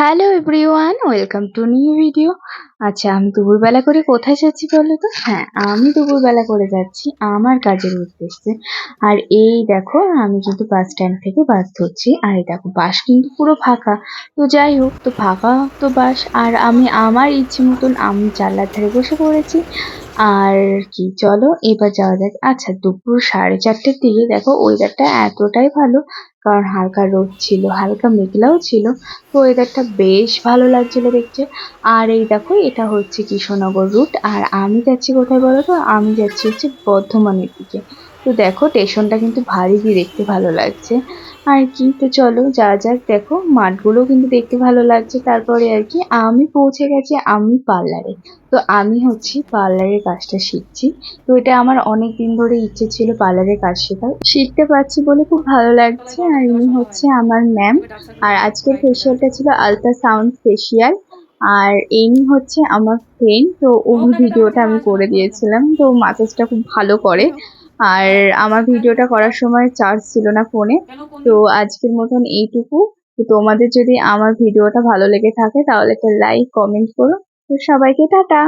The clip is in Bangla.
Hello everyone welcome to new video আচ্ছা আমি দুপুরবেলা করে কোথায় যাচ্ছি বলো তো? হ্যাঁ আমি দুপুরবেলা করে যাচ্ছি আমার কাজের উদ্দেশ্যে। আর এই দেখো, আমি কিন্তু বাস স্ট্যান্ড থেকে বাস ধরছি। আর এই দেখো বাস কিন্তু পুরো ফাঁকা। তো যাই হোক, তো ফাঁকা তো বাস আর আমি, আমার ইচ্ছে মতন আমি জানলার ধারে বসে পড়েছি। আর কি, চলো এবার যাওয়া যাক। আচ্ছা দুপুর সাড়ে চারটের দিকে দেখো ওয়েদারটা এতটাই ভালো, কারণ হালকা রোদ ছিল, হালকা মেঘলাও ছিল, তো ওয়েদারটা বেশ ভালো লাগছিল দেখতে। আর এই দেখো, এটা হচ্ছে কৃষ্ণনগর রুট আর আমি যাচ্ছি কোথায় বলো তো আমি যাচ্ছি হচ্ছে বর্ধমানের দিকে। তো দেখো, স্টেশনটা কিন্তু ভারী দেখতে ভালো লাগছে। আর কি, তো চলো, যা যাক, দেখো মাঠগুলো কিন্তু দেখতে ভালো লাগছে। তারপরে আর কি, আমি পৌঁছে গেছি আমি পার্লারে। তো আমি হচ্ছি পার্লারের কাজটা শিখছি। তো এটা আমার অনেক দিন ধরে ইচ্ছে ছিল পার্লারের কাজ শেখার। শিখতে পারছি বলে খুব ভালো লাগছে। আর ইনি হচ্ছে আমার ম্যাম। আর আজকের ফেসিয়ালটা ছিল আলট্রাসাউন্ড ফেসিয়াল আর ইনি হচ্ছে আমার ফ্রেন্ড তো ওর ভিডিওটা আমি করে দিয়েছিলাম। তো মাসাজটা খুব ভালো করে। আর আমার ভিডিওটা করার সময় চার্জ ছিল না ফোনে তো আজকের মতন এইটুকু। তো তোমাদের যদি আমার ভিডিওটা ভালো লেগে থাকে তাহলে একটা লাইক কমেন্ট করো। তো সবাইকে টাটা।